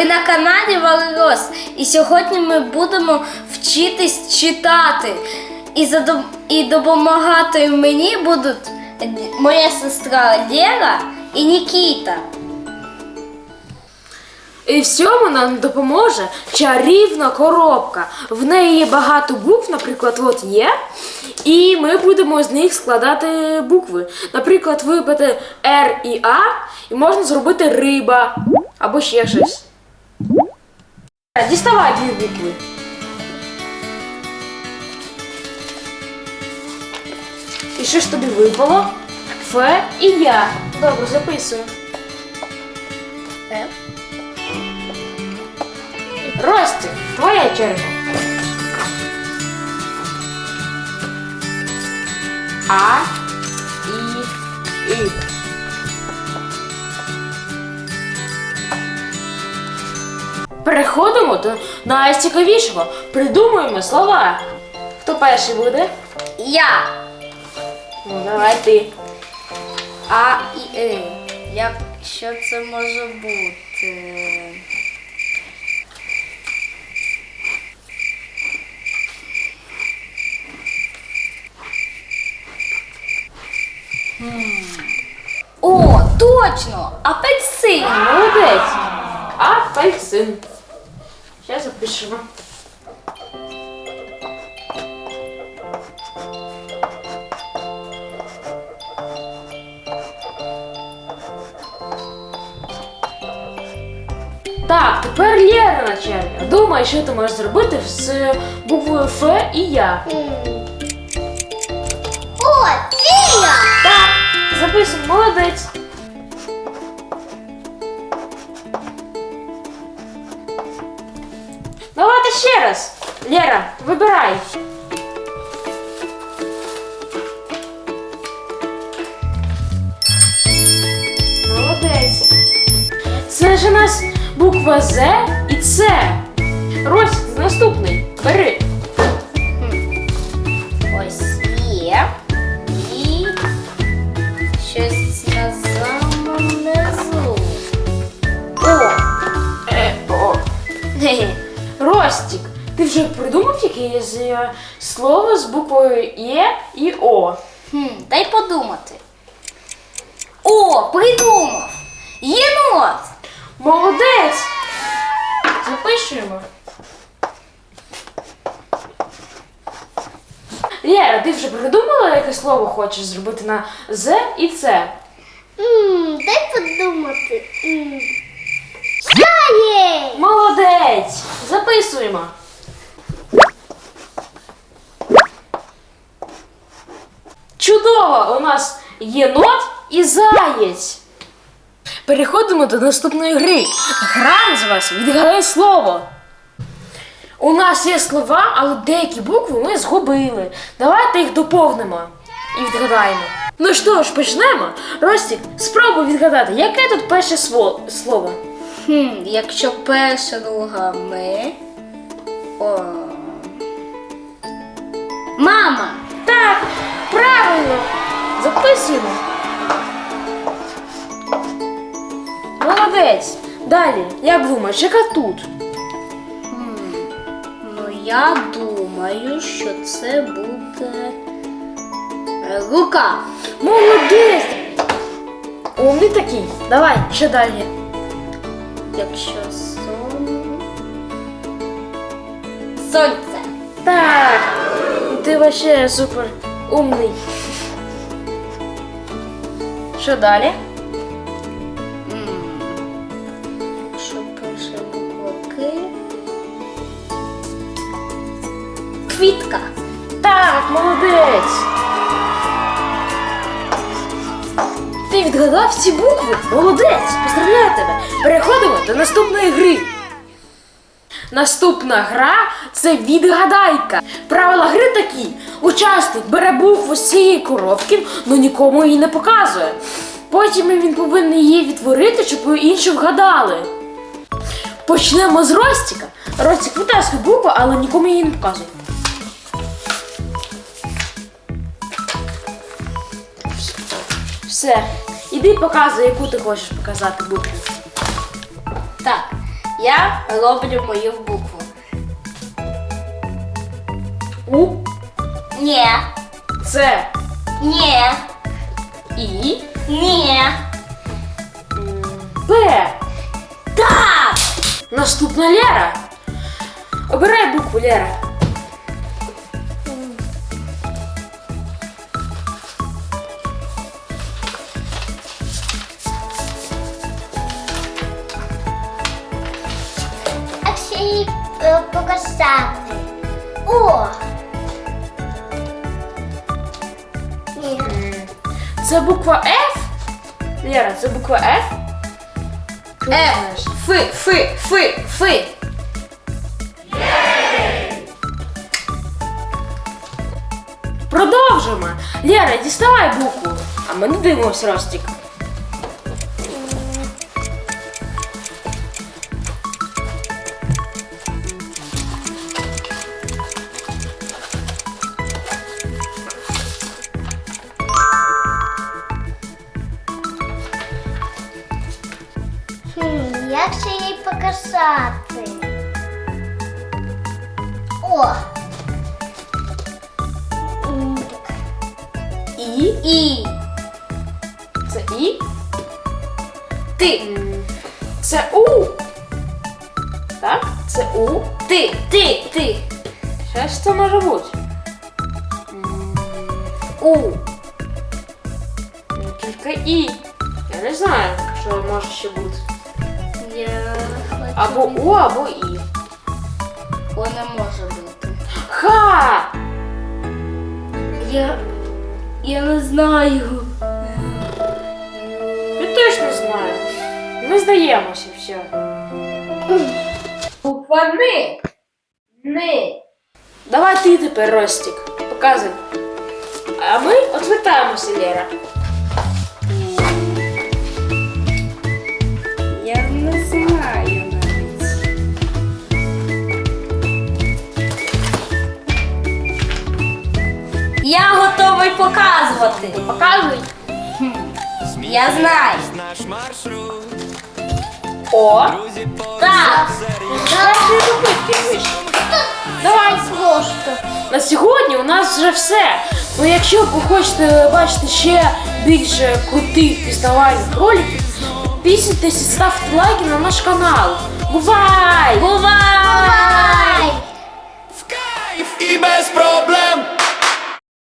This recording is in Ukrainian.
Ви на каналі Валерос, і сьогодні ми будемо вчитись читати. І, задом... і допомагати мені будуть моя сестра Лера і Нікіта. І в цьому нам допоможе чарівна коробка. В неї є багато букв, наприклад, от є. І ми будемо з них складати букви. Наприклад, випити Р і А, і можна зробити риба або ще щось. Діставай дві букви. І що ж тобі випало? Ф і Я. Добре, записую. Е? Рості, твоя черга. А, І, І. Переходимо до найцікавішого. Придумуємо слова. Хто перший буде? Я. Ну, давай ти. А і Е. Як що це може бути? О, точно! Апельсин! Молодець. Апельсин. Зараз запишемо. Так, тепер Лєра на черзі. Думай, що ти можеш зробити з буквою Ф і Я. О, це я! Так, записуй, молодець. Ще раз. Лера, вибирай. Молодець. Це ж у нас буква З і С. Рось, наступний. Бери. Якесь е, слово з буквою Є і О? Хм, дай подумати. О, придумав! Єнот! Молодець! Запишуємо. Лєра, ти вже придумала, яке слово хочеш зробити на З і Ц? Ммм, дай подумати. Ммм. Знає! Молодець! Записуємо. Чудово! У нас єнот і заєць. Переходимо до наступної гри. Гра називається Відгадай слово. У нас є слова, але деякі букви ми згубили. Давайте їх доповнимо і відгадаємо. Ну що ж, почнемо. Ростік, спробуй відгадати, яке тут перше слово? Хм, якщо перша друга ми. О. Мама! Так, правильно. Записуємо. Молодець. Далі, як думаєш, яка тут? Хм, ну я думаю, що це буде. е, Рука. Молодець. Умний такий. Давай, ще далі. Якщо сон. Сонце. Так. Ти вообще супер умний. Що далі? М, Якщо перша. Квітка. Так, молодець. Ти відгадав ці букви? Молодець! Поздравляю тебе! Переходимо до наступної гри. Наступна гра це відгадайка. Правила гри такі: учасник бере букву з цієї коробки, але нікому її не показує. Потім він повинен її відтворити, щоб інші вгадали. Почнемо з Ростіка. Ростік витаскує букву, але нікому її не показує. Все. Іди показуй, яку ти хочеш показати букву. Так. Я роблю мою букву. У, Ні. Це, Ні. І, Ні. м, П. Так. Наступна Лера. Обирай букву Лера. Показати. О! Ні. Це буква F? Лера, це буква F? Е, знаєш. фи, фи, фи, фи. Продовжуємо. Лера, діставай букву. А ми не дивимося Ростік. Ще їй показати? О! І. І. Це І. Ти. Це У. Так? Це У. Ти. Ти. Ти. Що ж це може бути? У. Тільки І. Я не знаю, що може ще бути. Хочу. Або У, або І. О, не може бути. Ха! Я. Я не знаю. Я теж не знаю. Ми здаємося все. Буква Ни. Ни. Давай ти тепер, Ростік. Показуй. А ми отвертаємося, Лера. Показувати. Показуй. Я знаю. Наш маршрут, О. Так. Давай. Просто. На сьогодні у нас вже все. Ну якщо ви хочете бачити ще більше крутих пізнавальних роликів, підписуйтесь і ставте лайки на наш канал. Бувай! Бувай! В кайф і без проблем.